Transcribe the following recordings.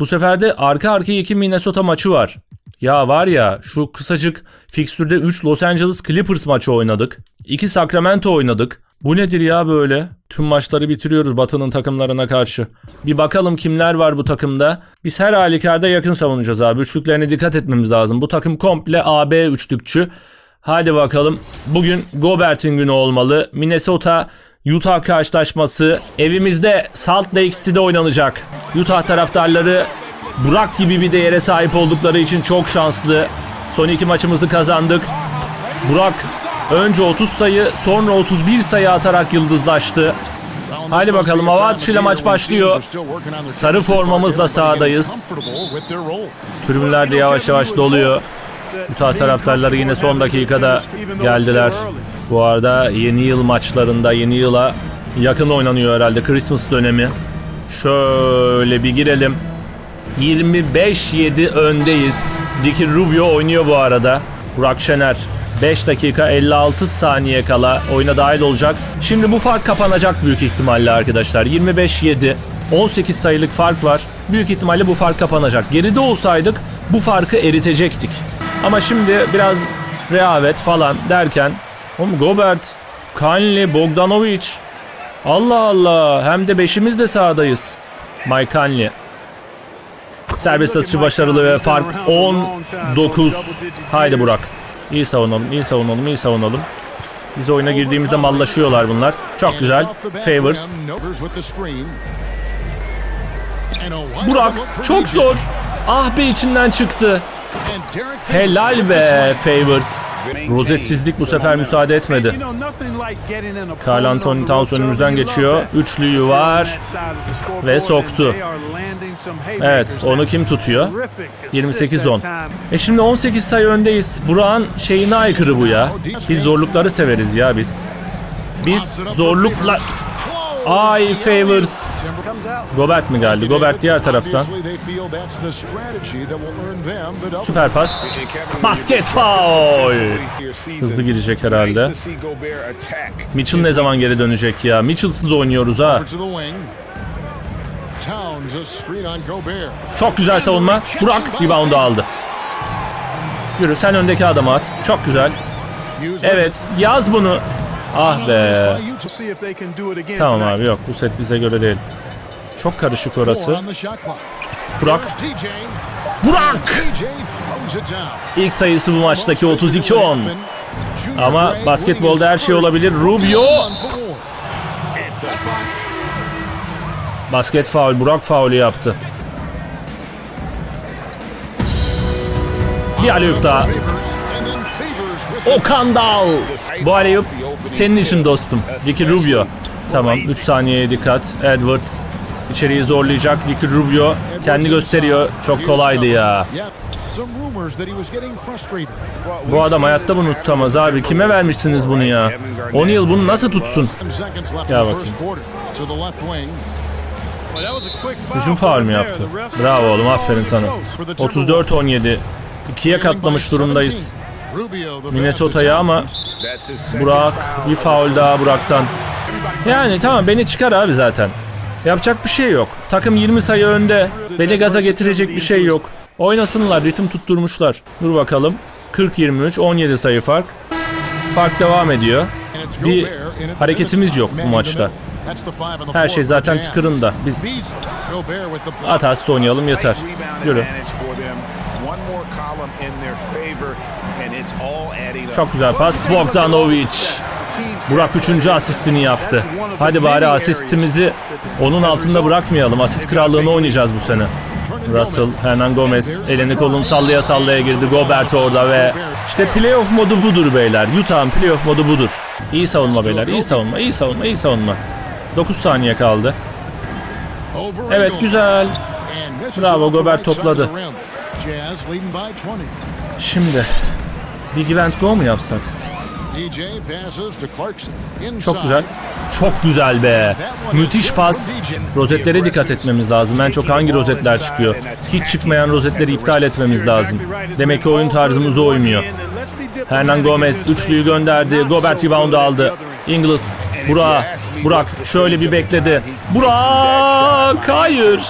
Bu sefer de arka arkaya iki Minnesota maçı var. Ya var ya şu kısacık fikstürde 3 Los Angeles Clippers maçı oynadık. 2 Sacramento oynadık. Bu nedir ya böyle? Tüm maçları bitiriyoruz Batı'nın takımlarına karşı. Bir bakalım kimler var bu takımda. Biz her halükarda yakın savunacağız abi. Üçlüklerine dikkat etmemiz lazım. Bu takım komple AB üçlükçü. Hadi bakalım. Bugün Gobert'in günü olmalı. Minnesota Utah karşılaşması evimizde Salt Lake City'de oynanacak. Utah taraftarları Burak gibi bir değere sahip oldukları için çok şanslı. Son iki maçımızı kazandık. Burak önce 30 sayı sonra 31 sayı atarak yıldızlaştı. Hadi bakalım hava atışıyla maç başlıyor. Sarı formamızla sahadayız. Tribünler de yavaş yavaş doluyor. Utah taraftarları yine son dakikada geldiler. Bu arada yeni yıl maçlarında yeni yıla yakın oynanıyor herhalde Christmas dönemi. Şöyle bir girelim. 25-7 öndeyiz. Ricky Rubio oynuyor bu arada. Burak Şener 5 dakika 56 saniye kala oyuna dahil olacak. Şimdi bu fark kapanacak büyük ihtimalle arkadaşlar. 25-7 18 sayılık fark var. Büyük ihtimalle bu fark kapanacak. Geride olsaydık bu farkı eritecektik. Ama şimdi biraz rehavet falan derken Oğlum Gobert, Conley, Bogdanovic Allah Allah hem de beşimiz de sahadayız. Mike Conley Serbest atışı başarılı ve fark 19. Haydi Burak. İyi savunalım, iyi savunalım, iyi savunalım. Biz oyuna girdiğimizde mallaşıyorlar bunlar. Çok güzel. Favors. Burak çok zor. Ah be içinden çıktı. Helal be Favors. Rozetsizlik bu sefer müsaade etmedi. Carl Anthony Towns önümüzden geçiyor. Üçlüyü var. Ve soktu. Evet onu kim tutuyor? 28-10. E şimdi 18 sayı öndeyiz. Burak'ın şeyine aykırı bu ya. Biz zorlukları severiz ya biz. Biz zorlukla... Ay Favors. Gobert mi geldi? Gobert diğer taraftan. Süper pas. Basket foul. Hızlı girecek herhalde. Mitchell ne zaman geri dönecek ya? Mitchell'sız oynuyoruz ha. Çok güzel savunma. Burak rebound'u aldı. Yürü sen öndeki adamı at. Çok güzel. Evet yaz bunu. Ah be. Tamam abi yok bu set bize göre değil. Çok karışık orası. Burak. Burak! İlk sayısı bu maçtaki 32-10. Ama basketbolda her şey olabilir. Rubio. Basket faul. Burak faulü yaptı. Bir aleyup daha. Okan Dal. Bu aleyup senin için dostum. Ricky Rubio. Tamam 3 saniyeye dikkat. Edwards içeriği zorlayacak. Ricky Rubio kendi gösteriyor. Çok kolaydı ya. Bu adam hayatta bunu tutamaz abi. Kime vermişsiniz bunu ya? 10 yıl bunu nasıl tutsun? Gel bakayım. Hücum faul mü yaptı? Bravo oğlum aferin sana. 34-17. İkiye katlamış durumdayız. Minnesota'ya ama Burak bir faul daha Burak'tan. Yani tamam beni çıkar abi zaten. Yapacak bir şey yok. Takım 20 sayı önde. Beni gaza getirecek bir şey yok. Oynasınlar ritim tutturmuşlar. Dur bakalım. 40-23 17 sayı fark. Fark devam ediyor. Bir hareketimiz yok bu maçta. Her şey zaten tıkırında. Biz hatası oynayalım yeter. Yürü. Çok güzel pas. Bogdanovic. Burak 3. asistini yaptı. Hadi bari asistimizi onun altında bırakmayalım. Asist krallığını oynayacağız bu sene. Russell, Hernan Gomez elini kolunu sallaya sallaya girdi. Gobert orada ve işte playoff modu budur beyler. Utah'ın playoff modu budur. İyi savunma beyler. iyi savunma, iyi savunma, iyi savunma. 9 saniye kaldı. Evet güzel. Bravo Gobert topladı. Şimdi bir give and go mu yapsak? Çok güzel. Çok güzel be. Müthiş pas. Rozetlere dikkat etmemiz lazım. En çok hangi rozetler çıkıyor? Hiç çıkmayan rozetleri iptal etmemiz lazım. Demek ki oyun tarzımıza uymuyor. Hernan Gomez üçlüyü gönderdi. Gobert rebound aldı. Ingles. Burak. Burak şöyle bir bekledi. Burak. Hayır.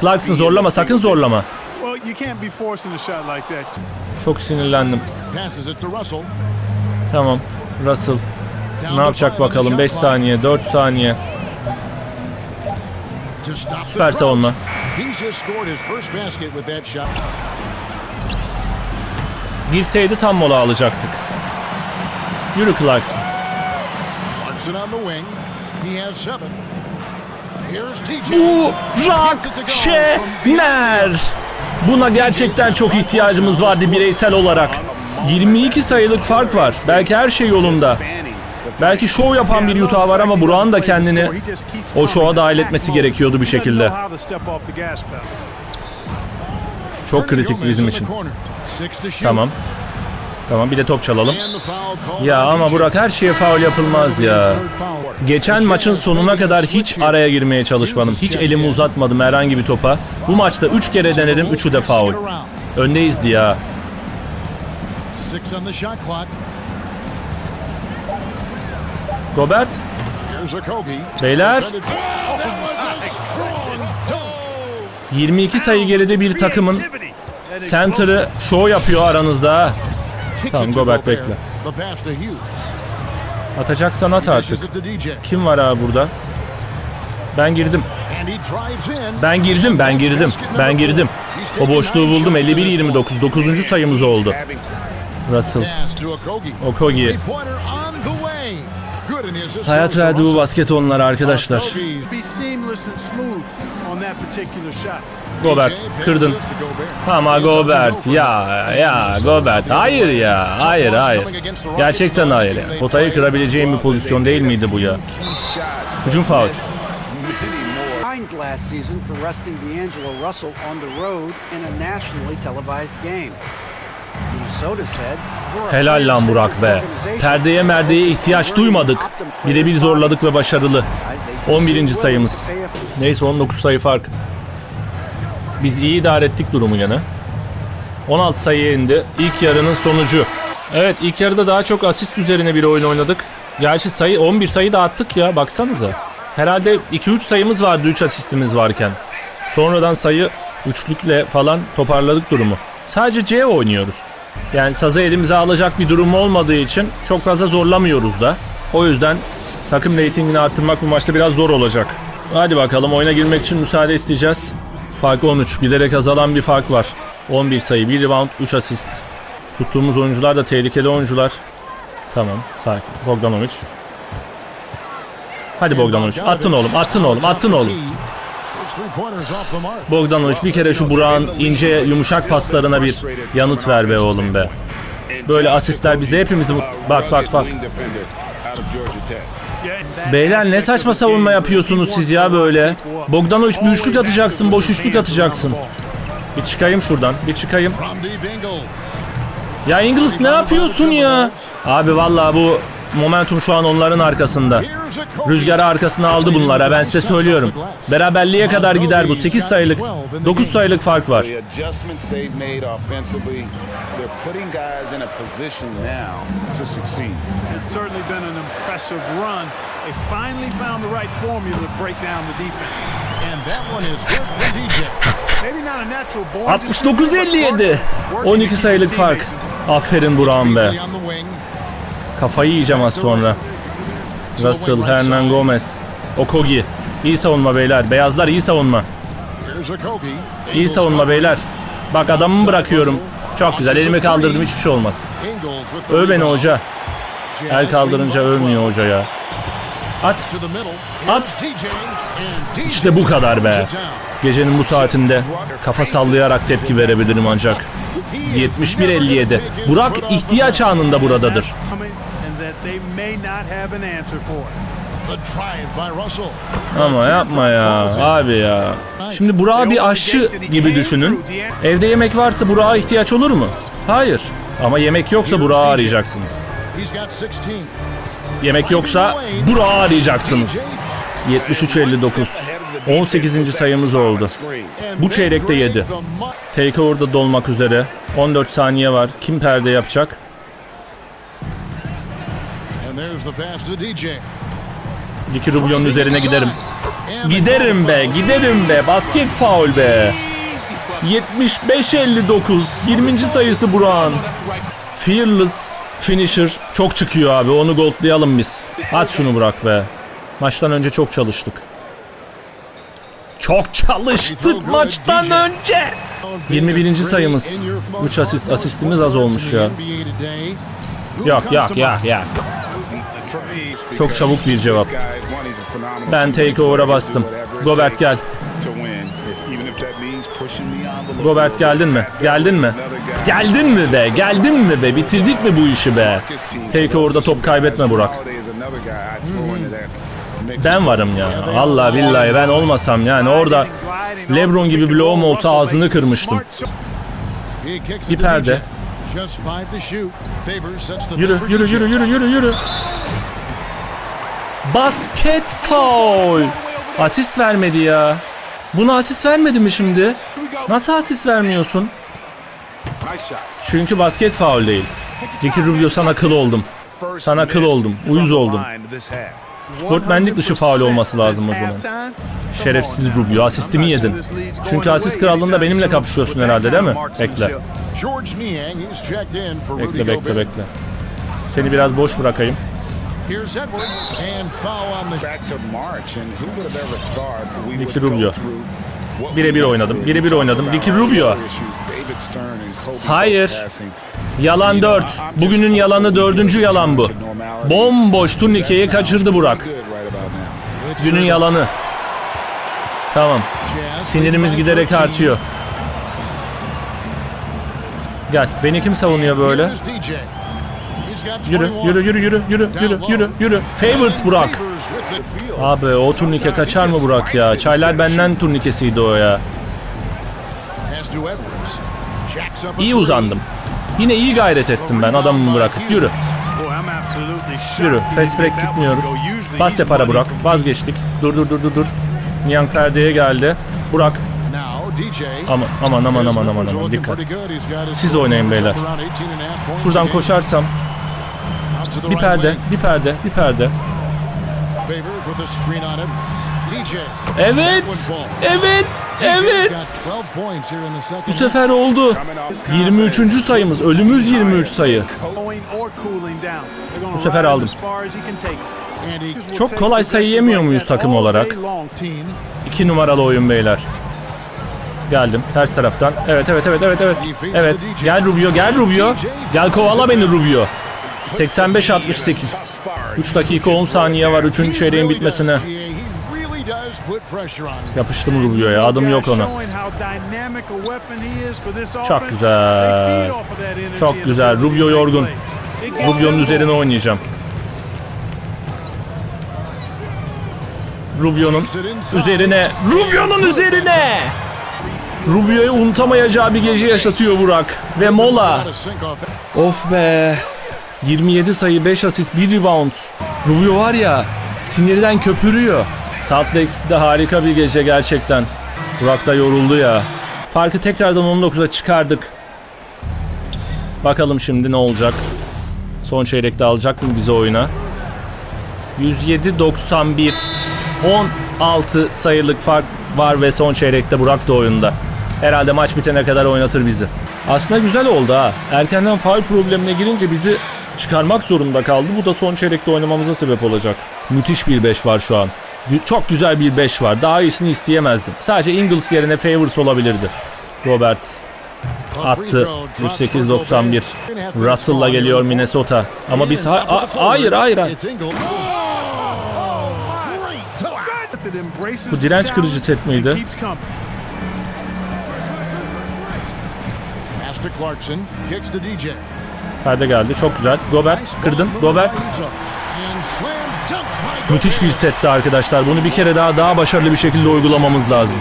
Clarkson zorlama sakın zorlama. You can't be forcing a shot like that. Çok sinirlendim. Passes it to Russell. Tamam. Russell ne yapacak bakalım. shot 5 clock saniye, 4 saniye. Süper savunma. Girseydi tam mola alacaktık. Yürü Clarkson. Clarkson on the wing. He has seven. Here's TJ. Burak Şener. Buna gerçekten çok ihtiyacımız vardı bireysel olarak. 22 sayılık fark var. Belki her şey yolunda. Belki şov yapan bir Utah var ama Burak'ın da kendini o şova dahil etmesi gerekiyordu bir şekilde. Çok kritikti bizim için. Tamam. Tamam bir de top çalalım. Ya ama Burak her şeye faul yapılmaz ya. Geçen maçın sonuna kadar hiç araya girmeye çalışmadım. Hiç elimi uzatmadım herhangi bir topa. Bu maçta 3 kere denedim, 3'ü de faul. Öndeyizdi ya. Gobert, beyler Oh, that was a strong toe. 22 sayı geride bir takımın center'ı show yapıyor aranızda. Tamam, Gobert bekle. Atacaksan at artık. Kim var abi burada? Ben girdim. Ben girdim, ben girdim. Ben girdim. O boşluğu buldum. 51-29. 9. sayımız oldu. Russell, Pass Hayat verdi bu basket onlara arkadaşlar. Gobert, kırdın. Ama Gobert. Ya ya Gobert. Hayır ya hayır hayır. gerçekten hayır ya. potayı kırabileceğim bir pozisyon değil miydi bu ya? Hücum faul. last season for resting D'Angelo Russell on the road in a nationally televised game. Helal lan Burak be perdeye merdeye ihtiyaç duymadık birebir zorladık ve başarılı 11. sayımız neyse 19 sayı fark biz iyi idare ettik durumu gene 16 sayıya indi ilk yarının sonucu Evet ilk yarıda daha çok asist üzerine bir oyun oynadık. Gerçi sayı 11 sayı da attık ya baksanıza. Herhalde 2-3 sayımız vardı 3 asistimiz varken. Sonradan sayı üçlükle falan toparladık durumu. Sadece C oynuyoruz. Yani sazı elimize alacak bir durum olmadığı için çok fazla zorlamıyoruz da. O yüzden takım reytingini arttırmak bu maçta biraz zor olacak. Hadi bakalım oyuna girmek için müsaade isteyeceğiz. Fark 13. Giderek azalan bir fark var. 11 sayı, 1 rebound, 3 asist. Tuttuğumuz oyuncular da tehlikeli oyuncular. Tamam, sakin. Bogdanovic. Hadi Bogdanovic. Attın oğlum, attın oğlum, attın oğlum. Bogdanovic bir kere şu Burak'ın ince, yumuşak paslarına bir yanıt ver be oğlum be. Böyle asistler bize hepimizi... Bak bak bak. Beyler ne saçma savunma yapıyorsunuz siz ya böyle. Bogdanovic bir üçlük atacaksın, boş üçlük atacaksın. Bir çıkayım şuradan, bir çıkayım. Ya Ingles ne yapıyorsun ya? Abi vallahi bu momentum şu an onların arkasında. Rüzgarı arkasına aldı bunlara ben size söylüyorum. Beraberliğe kadar gider bu 8 sayılık 9 sayılık fark var. The adjustments they've made offensively, they're putting guys in a position now to succeed. It's certainly been an impressive run. They finally found the right formula to break down the defense. And that one is good for DJ. Maybe not a natural born distributor, but 69-57. Clarkson working to 12 keep sayılık fark. Aferin Burak'ım be. Beasley on the wing. Kafayı yiyeceğim az sonra. Russell, Hernan Gomez, Okogi. İyi savunma beyler. Beyazlar iyi savunma. İyi savunma beyler. Bak adamımı bırakıyorum. Çok güzel. Elimi kaldırdım hiçbir şey olmaz. Öv beni hoca. El kaldırınca övmüyor 12. hoca ya. At. At. İşte bu kadar be. Gecenin bu saatinde kafa sallayarak tepki verebilirim ancak. 71-57. Burak ihtiyaç anında buradadır. They may not have an answer for it. The drive by Russell. Ama yapma ya abi ya. Şimdi Burak'ı bir aşçı gibi düşünün. Evde yemek varsa Burak'a ihtiyaç olur mu? Hayır. Ama yemek yoksa Burak'ı arayacaksınız. He's got 16. Yemek yoksa Burak'ı arayacaksınız. 73-59. 18. sayımız oldu. Bu çeyrekte grade yedi. the mu- Takeover'da dolmak üzere. 14 saniye var. Kim perde yapacak? Ricky Rubio'nun üzerine giderim. Giderim be, giderim be. Basket faul be. 75-59. 20. sayısı Buran. Fearless finisher çok çıkıyor abi. Onu goldlayalım biz. At şunu Burak be. Maçtan önce çok çalıştık. Çok çalıştık maçtan önce. 21. sayımız. 3 asist. Asistimiz az olmuş ya. Yok yok yok yok. Çok çabuk bir cevap. Ben takeover'a bastım. Gobert gel. Gobert geldin mi? Geldin mi? Geldin mi be? Geldin mi be? Bitirdik mi bu işi be? Takeover'da top kaybetme Burak. Ben varım ya. Vallahi billahi ben olmasam yani orada LeBron gibi bloğum olsa ağzını kırmıştım. Bir perde. Yürü yürü yürü yürü yürü yürü. Basket foul. Asist vermedi ya. Buna asist vermedi mi şimdi? Nasıl asist vermiyorsun? Çünkü basket faul değil. Ricky Rubio sana kıl oldum. Sana kıl oldum. Uyuz oldum. Sportmenlik dışı faul olması lazım o zaman. Şerefsiz Rubio. Asistimi yedin. Çünkü asist krallığında benimle kapışıyorsun herhalde değil mi? Bekle. Bekle bekle bekle. Seni biraz boş bırakayım. Here's Edwards and foul on the Back to March and who would have ever thought we would go Rubio. Birebir oynadım, birebir oynadım. Ricky Rubio. Hayır. Yalan 4. Bugünün yalanı dördüncü yalan bu. Bomboş turnikeyi kaçırdı Burak. Günün yalanı. Tamam. Sinirimiz giderek artıyor. Gel. Beni kim savunuyor böyle? Yürü, 21. yürü, yürü, yürü, yürü, yürü, yürü, yürü. Favors Burak. Abi o turnike kaçar mı Burak ya? Çaylar benden turnikesiydi o ya. İyi uzandım. Yine iyi gayret ettim ben adamımı bırakıp. Yürü, yürü. Fast break gitmiyoruz. Pas de para Burak. Vazgeçtik. Dur dur dur dur dur. Niang perdeye geldi. Burak. Aman aman aman aman aman aman dikkat. Siz oynayın beyler. around 18 and a half points Şuradan koşarsam bir perde, bir perde, bir perde. Evet, evet, evet. Got 12 points here in the second Bu sefer oldu. 23. sayımız. Ölümüz 23 sayı. Bu sefer aldım. Çok kolay sayı yemiyor muyuz takım olarak? 2 numaralı oyun beyler. Geldim ters taraftan. Evet evet evet evet evet. Evet. Gel Rubio gel Rubio. Gel kovala beni Rubio. 85-68. 3 dakika 10 saniye var 3. çeyreğin bitmesine. Yapıştım Rubio'ya adım yok ona. Çok güzel. Çok güzel. Rubio yorgun. Rubio'nun üzerine oynayacağım. Rubio'nun üzerine. Rubio'nun üzerine. Rubio'yu unutamayacağı bir gece yaşatıyor Burak. Ve mola. Of be. 27 sayı 5 asist 1 rebound. Rubio var ya sinirden köpürüyor. Salt Lake City'de harika bir gece gerçekten. Burak da yoruldu ya. Farkı tekrardan 19'a çıkardık. Bakalım şimdi ne olacak. Son çeyrekte alacak mı bizi oyuna? 107-91. 16 sayılık fark var ve son çeyrekte Burak da oyunda. Herhalde maç bitene kadar oynatır bizi. Aslında güzel oldu ha. Erkenden faul problemine girince bizi çıkarmak zorunda kaldı. Bu da son çeyrekte oynamamıza sebep olacak. Müthiş bir 5 var şu an. Çok güzel bir 5 var. Daha iyisini isteyemezdim. Sadece Ingles yerine Favors olabilirdi. Robert attı. 108-91. Russell'la geliyor Minnesota. Ama biz ha- a- hayır hayır hayır. Bu direnç kırıcı set miydi? To Clarkson. Kicks to DJ. Perde geldi. Çok güzel. Gobert kırdın. Gobert. Müthiş bir setti arkadaşlar. Bunu bir kere daha daha başarılı bir şekilde uygulamamız lazım.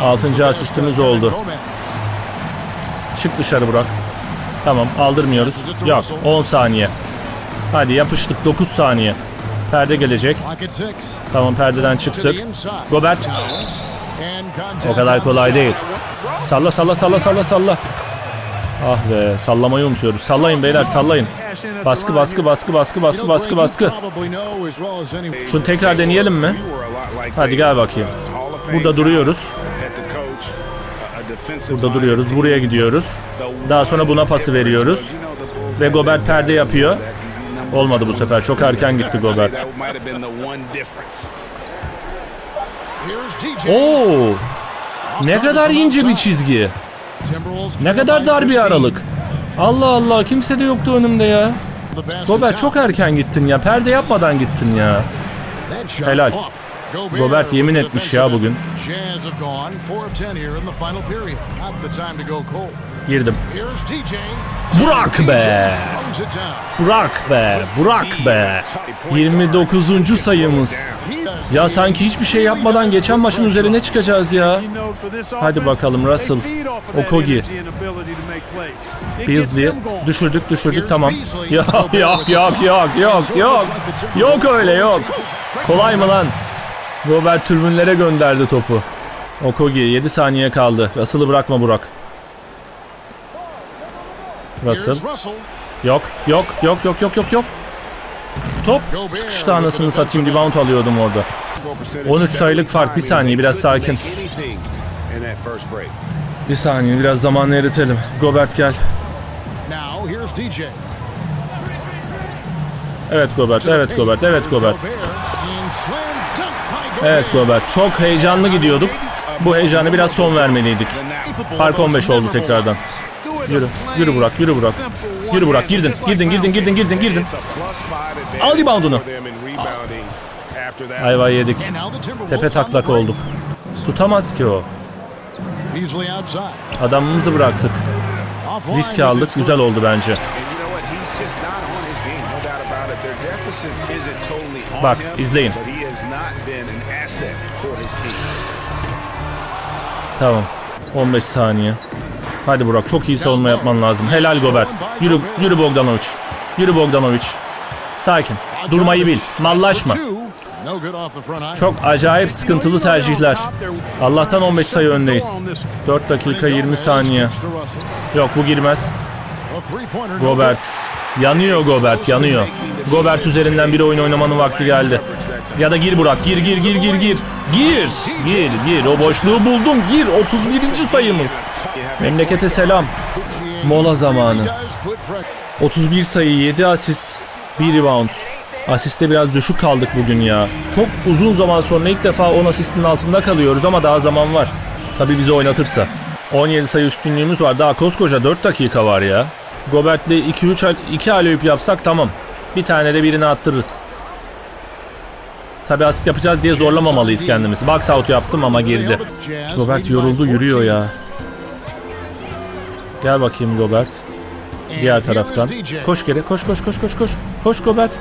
Altıncı asistimiz oldu. Çık dışarı Burak. Tamam aldırmıyoruz. Yok 10 saniye. Hadi yapıştık 9 saniye. Perde gelecek. Tamam perdeden çıktık. Gobert. O kadar kolay değil. Salla salla salla salla salla. Ah be sallamayı unutuyoruz. Sallayın beyler sallayın. Baskı baskı baskı baskı baskı baskı baskı. Şunu tekrar deneyelim mi? Hadi gel bakayım. Burada duruyoruz. Burada duruyoruz. Buraya gidiyoruz. Daha sonra buna pası veriyoruz. Ve Gobert perde yapıyor. Olmadı bu sefer. Çok erken gitti Gobert. Oo! Ne kadar ince bir çizgi. Ne kadar dar bir aralık. Allah Allah kimse de yoktu önümde ya. Gobert çok erken gittin ya. Perde yapmadan gittin ya. Helal. Gobert yemin etmiş ya bugün. end. Jazz have gone 4 of 10 here in the final period. Not the time to go cold. Girdim. Burak be. Burak be. Burak be. 29. sayımız. Ya sanki hiçbir şey yapmadan geçen maçın üzerine çıkacağız ya. Hadi bakalım Russell. Gets Beasley düşürdük düşürdük tamam. Yok yok yok yok yok yok. Yok öyle yok. Kolay mı lan? Robert türbünlere gönderdi topu. Okogi 7 saniye kaldı. Russell'ı bırakma Burak. Russell. Yok yok yok yok yok yok yok. Top sıkıştı anasını satayım rebound alıyordum orada. 13 sayılık fark bir saniye biraz sakin. Bir saniye biraz zamanı eritelim. Gobert gel. Evet Gobert evet Gobert evet Gobert. Evet Gobert çok heyecanlı gidiyorduk. Bu heyecana biraz son vermeliydik. Fark 15 oldu tekrardan. Yürü, yürü Burak, yürü Burak. Yürü Burak, girdin, girdin, girdin, girdin, girdin, girdin. Al reboundunu. Ayva yedik. Tepe taklak olduk. Tutamaz ki o. Adamımızı bıraktık. Risk aldık, güzel oldu bence. Bak, izleyin. Tamam. 15 saniye. Hadi Burak çok iyi savunma yapman lazım. Helal Gobert. Yürü, yürü Bogdanovic. Yürü Bogdanovic. Sakin. Durmayı bil. Mallaşma. Çok acayip sıkıntılı tercihler. Allah'tan 15 sayı öndeyiz. 4 dakika 20 saniye. Yok bu girmez. Gobert. Yanıyor Gobert yanıyor. Gobert üzerinden bir oyun oynamanın vakti geldi. Ya da gir Burak gir gir gir gir gir. Gir gir gir o boşluğu buldum gir 31. sayımız. Memlekete selam. Mola zamanı. Guys put pressure. 31 sayı 7 asist 1 rebound. Asiste biraz düşük kaldık bugün ya. Çok uzun zaman sonra ilk defa 10 asistin altında kalıyoruz ama daha zaman var. Tabi bizi oynatırsa. 17 sayı üstünlüğümüz var. Daha koskoca 4 dakika var ya. Gobert'le 2-3 al- 2 aleyüp yapsak tamam. Bir tane de birini attırırız. Tabi asist yapacağız diye zorlamamalıyız kendimizi. Box out yaptım ama. Jazz Gobert yoruldu yürüyor 14. ya. Gel bakayım Gobert. Diğer taraftan. Koş geri koş koş koş koş koş. Koş Gobert.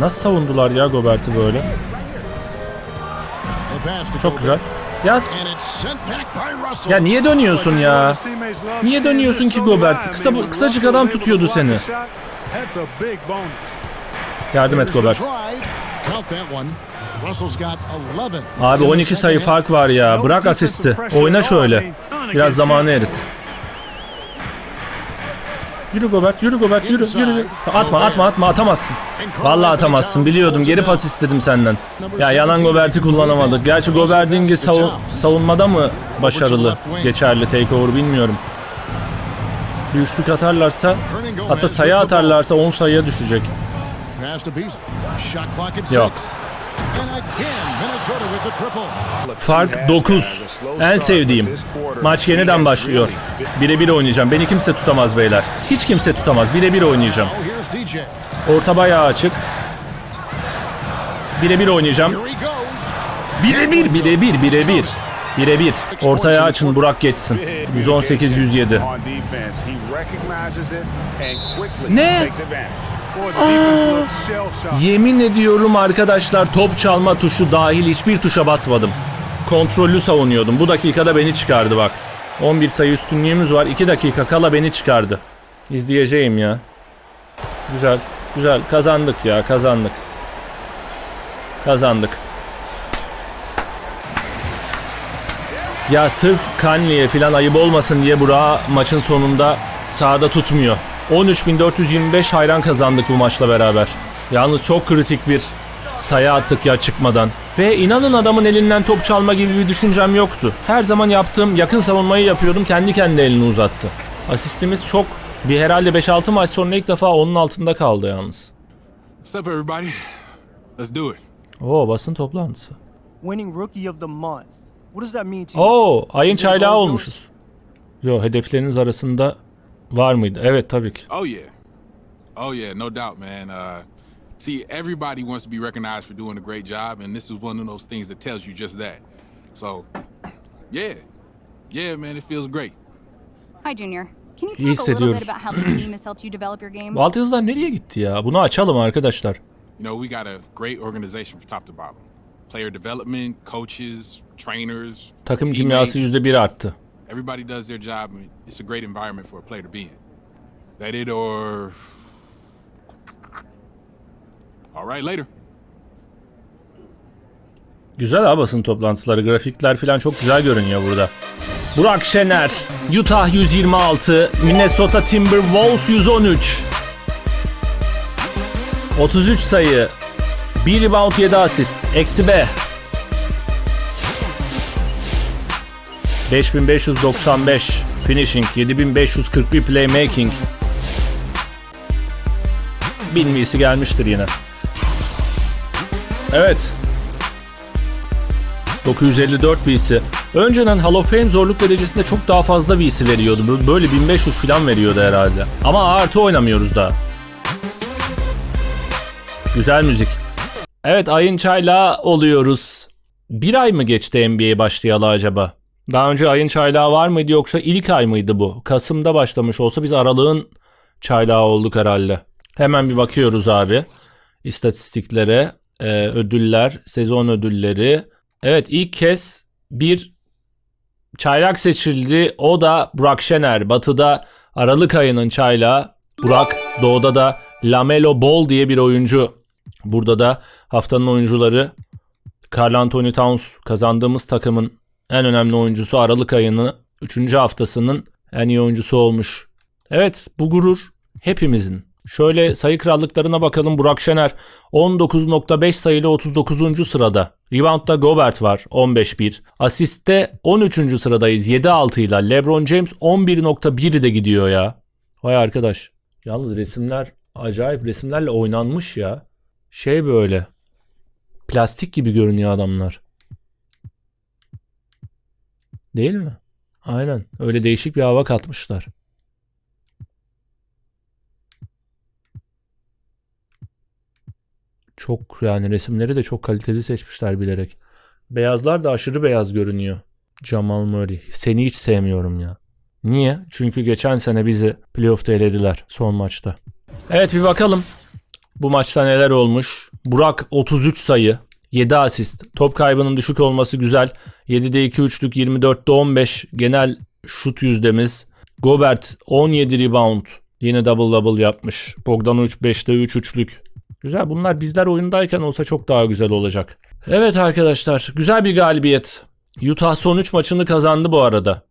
Nasıl savundular ya Gobert'i böyle? Çok güzel. Yaz. Ya niye dönüyorsun ya? Niye dönüyorsun ki Gobert? Kısa- kısacık adam tutuyordu seni. Yardım et Gobert. drive. Count that one. Russell's got 11. Abi 12 sayı fark var ya. Bırak asisti. Oyna şöyle. Biraz zamanı erit. Yürü Gobert, yürü Gobert, yürü, yürü. Atma, atma, atma, atamazsın. Vallahi atamazsın, biliyordum. Geri pas istedim senden. Ya yalan Gobert'i kullanamadık. Gerçi Gobert'in savun savunmada mı başarılı, geçerli takeover bilmiyorum. Bir üçlük atarlarsa, hatta sayı atarlarsa 10 sayıya düşecek. Yok. Fark 9. En sevdiğim. Maç yeniden başlıyor. Birebir oynayacağım. Beni kimse tutamaz beyler. Hiç kimse tutamaz. Birebir oynayacağım. Oh. Orta bayağı açık. Birebir oynayacağım. Birebir, birebir, birebir. Birebir. Ortaya açın Burak geçsin. 118-107. Ne? Shell-shocked. Yemin ediyorum arkadaşlar top çalma tuşu dahil hiçbir tuşa basmadım. Kontrollü savunuyordum. Bu dakikada beni çıkardı bak. 11 sayı üstünlüğümüz var. 2 dakika kala beni çıkardı. İzleyeceğim ya. Güzel. Güzel. Kazandık ya. Kazandık. Kazandık. Ya sırf Kanli'ye falan ayıp olmasın diye Burak'ı maçın sonunda sahada tutmuyor. 13.425 hayran kazandık bu maçla beraber. Yalnız çok kritik bir sayı attık ya çıkmadan. Ve inanın adamın elinden top çalma gibi bir düşüncem yoktu. Her zaman yaptığım yakın savunmayı yapıyordum kendi kendi elini uzattı. Asistimiz çok bir herhalde 5-6 maç sonra ilk defa onun altında kaldı yalnız. What's up, everybody? Let's do it. Oo basın toplantısı. winning Rookie of the Month. What does that mean to you? Oo ayın çaylağı olmuşuz. Yo hedefleriniz arasında var mıydı? Evet tabii ki. Oh yeah, oh yeah, no doubt, man. Uh, see, everybody wants to be recognized for doing a great job, and this is one of those things that tells you just that. So, yeah, yeah, man, it feels great. Hi, Junior. Can you İyi talk a little hissediyoruz. bit about how the team has helped you develop your game? Bu altyazılar nereye gitti ya? Bunu açalım arkadaşlar. You know, we got a great organization from top to bottom. Player development, coaches, trainers, Takım teammates. kimyası %1 arttı. Everybody does their job, and it's a great environment for a player to be in. That it or. All right, later. Güzel ha basın toplantıları. Grafikler falan çok güzel görünüyor burada. Burak Şener, Utah 126, Minnesota Timberwolves 113. 33 sayı, 1 rebound 7 asist, eksi B. 5595 finishing, 7541 playmaking. Bin VC gelmiştir yine. Evet, 954 VC. Önceden Hall of Fame zorluk derecesinde çok daha fazla VC veriyordu. Böyle 1500 falan veriyordu herhalde. Ama artı oynamıyoruz daha. Güzel müzik. Evet Ayın Çaylağı oluyoruz. Bir ay mı geçti NBA başlayalı acaba? Daha önce Ayın Çaylağı var mıydı yoksa ilk ay mıydı bu? Kasım'da başlamış olsa biz Aralık'ın Çaylağı olduk herhalde. Hemen bir bakıyoruz abi. İstatistiklere, e, ödüller, sezon ödülleri. Evet ilk kez bir çaylak seçildi. O da Burak Şener. Batı'da Aralık ayının çaylağı. Burak Doğu'da da Lamelo Ball diye bir oyuncu. Burada da haftanın oyuncuları Carl Anthony Towns kazandığımız takımın en önemli oyuncusu Aralık ayının 3. haftasının en iyi oyuncusu olmuş. Evet bu gurur hepimizin. Şöyle sayı krallıklarına bakalım. Burak Şener 19.5 sayıyla 39. sırada. Rebound'da Gobert var 15-1. Asist'te 13. sıradayız 7-6 ile. LeBron James 11.1 de gidiyor ya. Vay arkadaş. Yalnız resimler acayip resimlerle oynanmış ya. Şey böyle. Plastik gibi görünüyor adamlar. Değil mi? Aynen. Öyle değişik bir hava katmışlar. Çok yani resimleri de çok kaliteli seçmişler bilerek. Beyazlar da aşırı beyaz görünüyor. Jamal Murray. Seni hiç sevmiyorum ya. Niye? Çünkü geçen sene bizi playoff'ta elediler son maçta. Evet bir bakalım. Bu maçta neler olmuş? Burak 33 sayı, 7 asist. Top kaybının düşük olması güzel. 7'de 2 üçlük, 24'te 15 genel şut yüzdemiz. Gobert 17 rebound. Yine double double yapmış. Bogdanovic 5'te 3 üçlük. Güzel bunlar bizler oyundayken olsa çok daha güzel olacak. Evet arkadaşlar güzel bir galibiyet. Utah son 3 maçını kazandı bu arada.